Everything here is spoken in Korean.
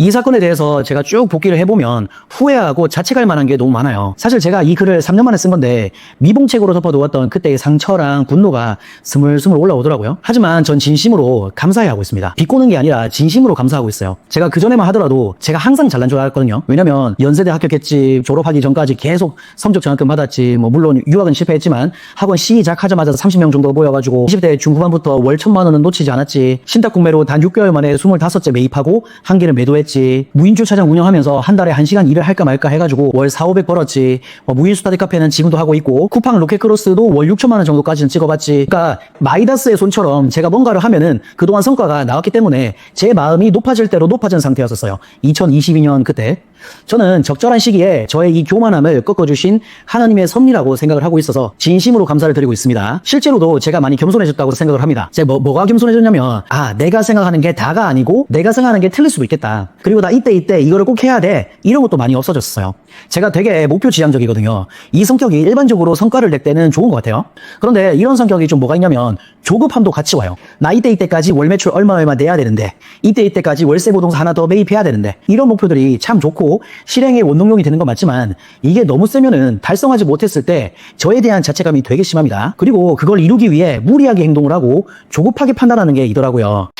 이 사건에 대해서 제가 쭉 복기를 해보면 후회하고 자책할 만한 게 너무 많아요. 사실 제가 이 글을 3년 만에 쓴 건데 미봉책으로 덮어두었던 그때의 상처랑 분노가 스물스물 올라오더라고요. 하지만 전 진심으로 감사해 하고 있습니다. 비꼬는 게 아니라 진심으로 감사하고 있어요. 제가 그전에만 하더라도 제가 항상 잘난 줄 알았거든요. 왜냐면 연세대 합격했지 졸업하기 전까지 계속 성적 장학금 받았지 뭐 물론 유학은 실패했지만 학원 시작하자마자 30명 정도 모여가지고 20대 중후반부터 월 천만 원은 놓치지 않았지 신탁 구매로 단 6개월 만에 25째 매입하고 한 개는 매도했지 무인 주 차장 운영하면서 한 달에 1시간 일을 할까 말까 해가지고 월 4, 500 벌었지 뭐 무인 스타디 카페는 지금도 하고 있고 쿠팡 로켓크로스도 월 6천만 원 정도까지는 찍어봤지 그러니까 마이다스의 손처럼 제가 뭔가를 하면은 그동안 성과가 나왔기 때문에 제 마음이 높아질 대로 높아진 상태였었어요 2022년 그때 저는 적절한 시기에 저의 이 교만함을 꺾어주신 하나님의 섭리라고 생각을 하고 있어서 진심으로 감사를 드리고 있습니다. 실제로도 제가 많이 겸손해졌다고 생각을 합니다. 제가 뭐, 뭐가 겸손해졌냐면, 아, 내가 생각하는 게 다가 아니고, 내가 생각하는 게 틀릴 수도 있겠다. 그리고 나 이때 이때 이거를 꼭 해야 돼. 이런 것도 많이 없어졌어요. 제가 되게 목표 지향적이거든요. 이 성격이 일반적으로 성과를 낼 때는 좋은 것 같아요. 그런데 이런 성격이 좀 뭐가 있냐면, 조급함도 같이 와요. 나 이때 이때까지 월 매출 얼마 얼마 내야 되는데, 이때 이때까지 월세 부동산 하나 더 매입해야 되는데, 이런 목표들이 참 좋고, 실행의 원동력이 되는 건 맞지만, 이게 너무 세면은 달성하지 못했을 때 저에 대한 자책감이 되게 심합니다. 그리고 그걸 이루기 위해 무리하게 행동을 하고 조급하게 판단하는 게 있더라고요.